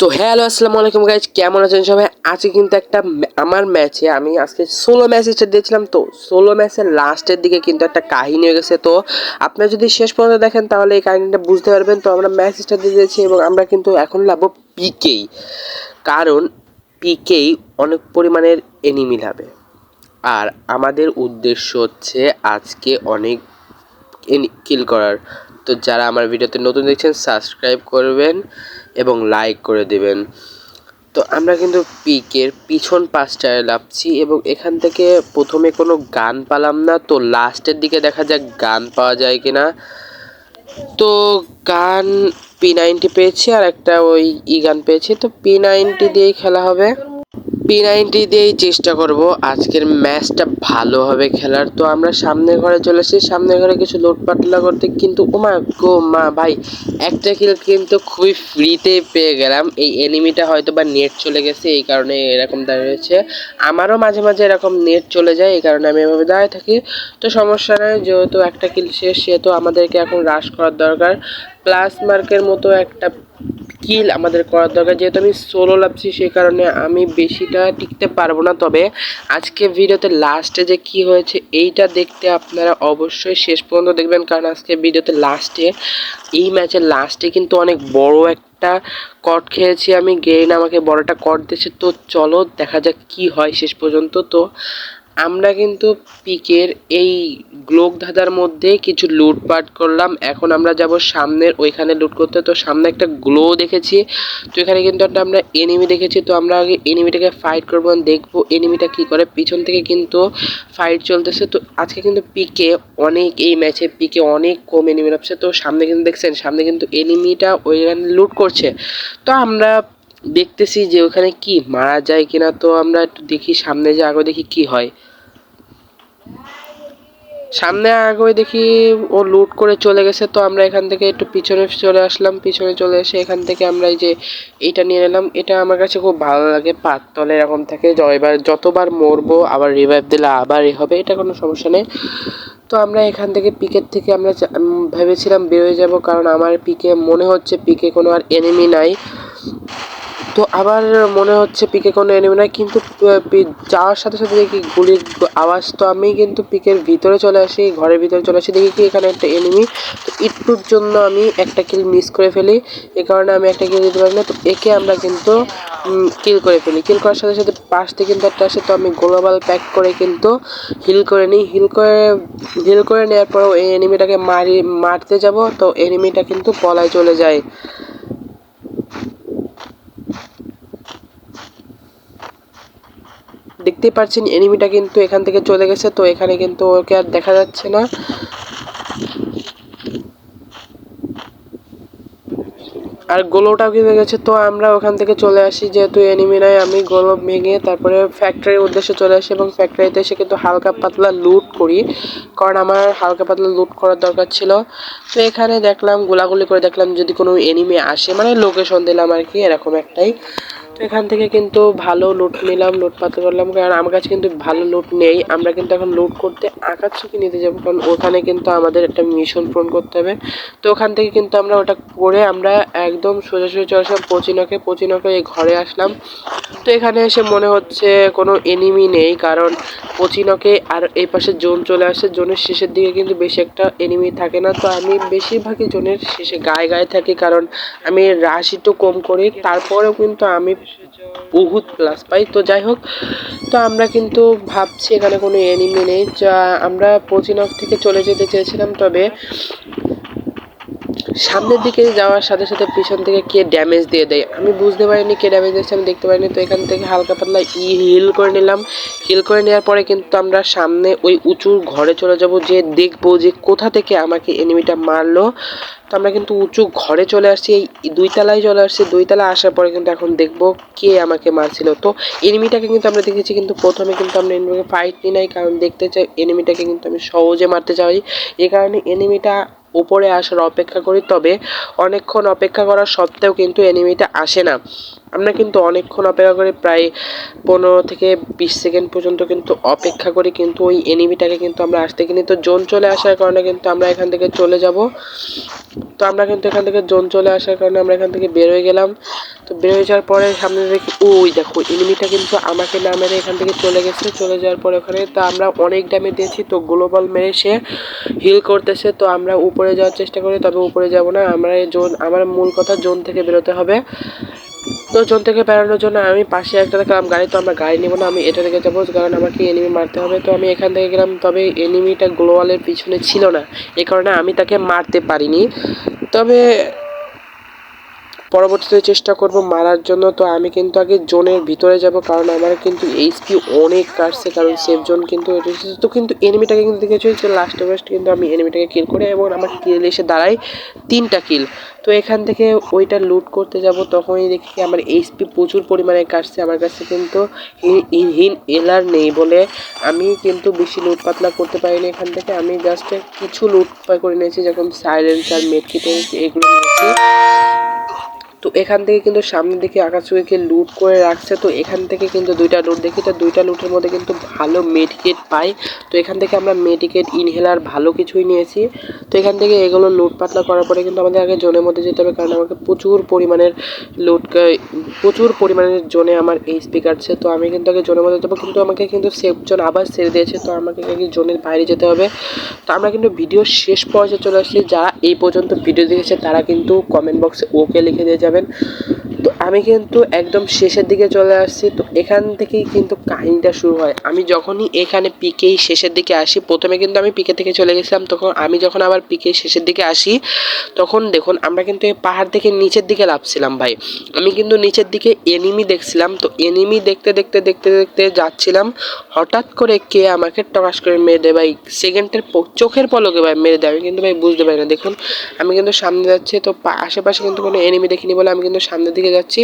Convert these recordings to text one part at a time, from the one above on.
তো হ্যালো, আসসালামু আলাইকুম গাইজ কেমন আছেন সবাই? আজকে কিন্তু একটা আমার ম্যাচে আমি আজকে ষোলো ম্যাচ স্টার্ট দিয়েছিলাম, তো ষোলো ম্যাচের লাস্টের দিকে কিন্তু একটা কাহিনী হয়ে গেছে। তো আপনারা যদি শেষ পর্যন্ত দেখেন, তাহলে এই কাহিনীটা বুঝতে পারবেন। তো আমরা ম্যাচ স্টার্ট দিয়ে দিয়েছি এবং আমরা কিন্তু এখন লাভবো পিকেই কারণ পিকেই অনেক পরিমাণের এনিমি লাভে। আর আমাদের উদ্দেশ্য হচ্ছে আজকে অনেক কিল করার। তো যারা আমার ভিডিওতে নতুন দেখছেন সাবস্ক্রাইব করবেন এবং লাইক করে দেবেন। তো আমরা কিন্তু পিকের পিছন পাশটায় লাভছি এবং এখান থেকে প্রথমে কোনো গান পালাম না। তো লাস্টের দিকে দেখা যাক গান পাওয়া যায় কিনা। তো গান পি নাইনটি পেয়েছি আর একটা ওই ই গান পেয়েছি। তো পি নাইনটি দিয়েই খেলা হবে। পি নাইনটি দিয়েই চেষ্টা করব। আজকের ম্যাচটা ভালোভাবে খেলার। তো আমরা সামনের ঘরে চলে এসেছি। সামনের ঘরে কিছু লোটপাটলা করতে কিন্তু ওমা গো মা ভাই, একটা কিল কিন্তু খুবই ফ্রিতে পেয়ে গেলাম। এই এনিমিটা হয়তো বা নেট চলে গেছে, এই কারণে এরকম দাঁড়িয়েছে আমারও মাঝে মাঝে এরকম নেট চলে যায়, এই কারণে আমি এভাবে দাঁড়িয়ে থাকি। তো সমস্যা নয় যেহেতু একটা কিল শেষ, সেহেতু আমাদেরকে এখন রাশ করার দরকার। প্লাস মার্কের মতো একটা কিল আমাদের করার দরকার। যেহেতু আমি সোলো লাভছি সেই কারণে আমি বেশিটা টিকতে পারব না। তবে আজকে ভিডিওতে লাস্টে যে কি হয়েছে, এইটা দেখতে আপনারা অবশ্যই শেষ পর্যন্ত দেখবেন। কারণ আজকে ভিডিওতে লাস্টে এই ম্যাচের লাস্টে কিন্তু অনেক বড় একটা কট খেয়েছি আমি। গেইন আমাকে বড়টা কট দিয়েছে। তো চলো দেখা যাক কি হয় শেষ পর্যন্ত। তো আমরা কিন্তু পিকের এই গ্লোক ধাঁধার মধ্যে কিছু লুটপাট করলাম। এখন আমরা যাব সামনের, ওইখানে লুট করতে। তো সামনে একটা গ্লো দেখেছি। তো এখানে কিন্তু একটা আমরা এনিমি দেখেছি। তো আমরা আগে এনিমিটাকে ফাইট করব, দেখব এনিমিটা কি করে। পিছন থেকে কিন্তু ফাইট চলতেছে। তো আজকে কিন্তু পিকে অনেক, এই ম্যাচে পিকে অনেক কম এনিমি নামছে তো সামনে কিন্তু দেখছেন, সামনে কিন্তু এনিমিটা ওইখানে লুট করছে। তো আমরা দেখতেছি যে ওখানে কি, মারা যায় কিনা তো আমরা একটু দেখি, সামনে যে আগে দেখি কি হয়। সামনে আগে দেখি ও লুট করে চলে গেছে, তো আমরা এখান থেকে একটু পিছনে চলে আসলাম, পিছনে চলে এসে এখান থেকে আমরা এই যে এইটা নিয়ে নিলাম। এটা আমার কাছে খুব ভালো লাগে পাততলে এরকম থাকে, জয়বার, যতবার মরবো আবার রিভাইভ দিলে আবার এ হবে, এটা কোনো সমস্যা নেই। তো আমরা এখান থেকে পিকের থেকে আমরা ভেবেছিলাম বেরোয় যাব, কারণ আমার পিকে, মনে হচ্ছে পিকে কোনো আর এনিমি নাই। তো আবার মনে হচ্ছে পিকে কোনো এনিমি নয় কিন্তু যাওয়ার সাথে সাথে দেখি গুলির আওয়াজ তো আমি কিন্তু পিকের ভিতরে চলে আসি, ঘরের ভিতরে চলে আসি, দেখি কি এখানে একটা এনিমি তো একটুর জন্য আমি একটা কিল মিস করে ফেলি, এ কারণে আমি একটা কিল দিতে পারি না, তো একে আমরা কিন্তু কিল করে ফেলি। কিল করার সাথে সাথে পাশ থেকে কিন্তু একটা আসে, তো আমি গ্লোবাল প্যাক করে কিন্তু হিল করে নিই। হিল করে হিল করে নেওয়ার পর এই এনিমিটাকে মারি, মারতে যাব, তো এনিমিটা কিন্তু পলায় চলে যায়। দেখতেই পাচ্ছেন এনিমিটা কিন্তু এখান থেকে চলে গেছে, তো এখানে কিন্তু ওকে আর দেখা যাচ্ছে না। আর গোলোটাও কিনে গেছে? তো আমরা ওখান থেকে চলে আসি, যেহেতু এনিমি নাই, আমি গোলো ভেঙে তারপরে ফ্যাক্টরির উদ্দেশ্যে চলে আসি এবং ফ্যাক্টরিতে এসে কিন্তু হালকা পাতলা লুট করি, কারণ আমার হালকা পাতলা লুট করার দরকার ছিল। তো এখানে দেখলাম, গোলাগুলি করে দেখলাম যদি কোনো এনিমি আসে মানে লোকেশন দিলাম আর কি, এরকম একটাই। এখান থেকে কিন্তু ভালো লুট নিলাম লুট পাতে করলাম কারণ আমার কাছে কিন্তু ভালো লুট নেই। আমরা কিন্তু এখন লুট করতে আকাচ্ছুকি নিতে যাব। কারণ ওখানে কিন্তু আমাদের একটা মিশন পূরণ করতে হবে। তো ওখান থেকে কিন্তু আমরা ওটা করে আমরা একদম সোজাসুজি চলে আসলাম পচিনকে। পচিনকে এই ঘরে আসলাম। তো এখানে এসে মনে হচ্ছে কোনো এনিমি নেই। কারণ পচিনকে আর এই পাশে জোন চলে আসে। জোনের শেষের দিকে কিন্তু বেশি একটা এনিমি থাকে না। তো আমি বেশিরভাগই জোনের শেষে গায়ে গায়ে থাকি। কারণ আমি রাশ একটু কম করি। তারপরেও কিন্তু আমি বহুত প্লাস পাই। তো যাই হোক তো আমরা কিন্তু ভাবছি এখানে কোনো এনিমি নেই। যা আমরা পচিনক থেকে চলে যেতে চেয়েছিলাম, তবে সামনের দিকে যাওয়ার সাথে সাথে পিছন থেকে কে ড্যামেজ দিয়ে দেয়? আমি বুঝতে পারিনি কে ড্যামেজ দিয়েছে, আমি দেখতে পারিনি। তো এখান থেকে হালকা পাতলা ই হিল করে নিলাম। হিল করে নেওয়ার পরে কিন্তু আমরা সামনে ওই উঁচু ঘরে চলে যাব, যে দেখব যে কোথা থেকে আমাকে এনিমিটা মারলো। তো আমরা কিন্তু উঁচু ঘরে চলে আসছি, এই দুই তলায় চলে আসছি। দুই তলা আসার পরে কিন্তু এখন দেখব কে আমাকে মারছিল। তো এনিমিটাকে কিন্তু আমরা দেখেছি কিন্তু প্রথমে কিন্তু আমরা এনিমিকে ফাইট নিই নাই, কারণ দেখতে চাই এনিমিটাকে কিন্তু আমি সহজে মারতে চাই। এই কারণে এনিমিটা উপরে আসার অপেক্ষা করি তবে অনেকক্ষণ অপেক্ষা করা সত্ত্বেও কিন্তু এনিমিটা আসে না। আমরা কিন্তু অনেকক্ষণ অপেক্ষা করি, প্রায় পনেরো থেকে বিশ সেকেন্ড পর্যন্ত কিন্তু অপেক্ষা করি, কিন্তু ওই এনিমিটাকে কিন্তু আমরা আসতে কিনি তো জোন চলে আসার কারণে কিন্তু আমরা এখান থেকে চলে যাব। তো আমরা কিন্তু এখান থেকে জোন চলে আসার কারণে আমরা এখান থেকে বের হয়ে গেলাম। তো বের হয়ে যাওয়ার পরে সামনে দেখি, ওই দেখো এনিমিটা কিন্তু আমাকে না মেরে এখান থেকে চলে গেছে। চলে যাওয়ার পরে ওখানে তো আমরা অনেক ড্যামেজ দিয়েছি, তো গ্লোবাল মেরে সে হিল করতেছে। তো আমরা উপরে যাওয়ার চেষ্টা করি, তবে উপরে যাব না। আমরা জোন আমার মূল কথা জোন থেকে বেরোতে হবে। তো জোন থেকে বেরোনোর জন্য আমি পাশে একটা দেখলাম, গাড়ি তো আমরা গাড়ি নেব না, আমি এটা থেকে যাব, কারণ আমাকে এনিমি মারতে হবে। তো আমি এখান থেকে গেলাম, তবে এনিমিটা গ্লোয়ালের পিছনে ছিল না, এ কারণে আমি তাকে মারতে পারিনি। তবে পরবর্তীতে চেষ্টা করব মারার জন্য। তো আমি কিন্তু আগে জোনের ভিতরে যাব, কারণ আমার কিন্তু এইচপি অনেক কাটছে, কারণ সেফ জোন কিন্তু তো কিন্তু এনিমিটাকে কিন্তু দেখেছি যে লাস্টে ফার্স্ট কিন্তু আমি এনিমিটাকে কিল করে এবং আমার কিল এসে দাঁড়ায় তিনটা কিল তো এখান থেকে ওইটা লুট করতে যাব, তখনই দেখি আমার এইচপি প্রচুর পরিমাণে কাটছে, আমার কাছে কিন্তু হিন এলার নেই বলে আমি কিন্তু বেশি লুট পাতলা করতে পারিনি এখান থেকে। আমি জাস্ট কিছু লুট করে নিয়েছি, যেরকম সাইলেন্সার মেটকিট এগুলো নিয়েছি। তো এখান থেকে কিন্তু সামনের দিকে আকাশচুকিকে লুট করে রাখছে। তো এখান থেকে কিন্তু দুইটা লুট দেখি তো দুইটা লুটের মধ্যে কিন্তু ভালো মেডিকেট পাই। তো এখান থেকে আমরা মেডিকেট ইনহেলার ভালো কিছুই নিয়েছি। তো এখান থেকে এগুলো লুট পাতলা করার পরে কিন্তু আমাদের আগে জোনের মধ্যে যেতে হবে, কারণ আমাকে প্রচুর পরিমাণের লুট প্রচুর পরিমাণের জোনে আমার এইচপি কাটছে তো আমি কিন্তু আগে জোনের মধ্যে যাব কিন্তু আমাকে কিন্তু সেফ জোন আবার ছেড়ে দিয়েছে। তো আমাকে আগে জোনের বাইরে যেতে হবে। তো আমরা কিন্তু ভিডিও শেষ পর্যায়ে চলে আসছি। যারা এই পর্যন্ত ভিডিও দেখেছে, তারা কিন্তু কমেন্ট বক্সে ওকে লিখে দিয়ে যাবেন তো আমি কিন্তু একদম শেষের দিকে চলে আসছি। তো এখান থেকেই কিন্তু কাহিনীটা শুরু হয়। আমি যখনই এখানে পিকেই শেষের দিকে আসি, প্রথমে কিন্তু আমি পিকে থেকে চলে গেছিলাম। তখন আমি যখন আবার পিকে শেষের দিকে আসি, তখন দেখুন আমরা কিন্তু এই পাহাড় থেকে নিচের দিকে লাভছিলাম ভাই। আমি কিন্তু নিচের দিকে এনিমি দেখছিলাম। তো এনিমি দেখতে দেখতে দেখতে দেখতে যাচ্ছিলাম। হঠাৎ করে কে আমাকে টকাশ করে মেরে দেয় ভাই। সেকেন্ডের চোখের পলকে ভাই মেরে দেয়। আমি কিন্তু ভাই বুঝতে পারি না। দেখুন, আমি কিন্তু সামনে যাচ্ছি। তো আশেপাশে কিন্তু কোনো এনিমি দেখিনি বলে আমি কিন্তু সামনের দিকে যাচ্ছি।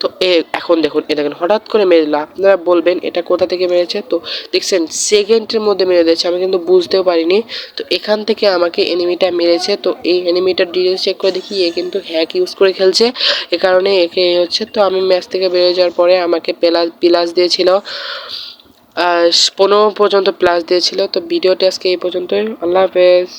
তো এ, এখন দেখুন, এ দেখেন, হঠাৎ করে মেরে দিল। আপনারা বলবেন, এটা কোথা থেকে মেরেছে? তো দেখছেন সেকেন্ডের মধ্যে মেরে দিয়েছে। আমি কিন্তু বুঝতেও পারিনি। তো এখান থেকে আমাকে এনিমিটা মেরেছে। তো এই এনিমিটার ডিটেলস চেক করে দেখি, এ কিন্তু হ্যাক ইউজ করে খেলছে। এ কারণে একে হচ্ছে, তো আমি ম্যাচ থেকে বেরিয়ে যাওয়ার পরে আমাকে প্লাস প্লাস দিয়েছিল। পনেরো পর্যন্ত প্লাস দিয়েছিল। তো ভিডিওটা আজকে এই পর্যন্তই। আল্লাহ হাফেজ।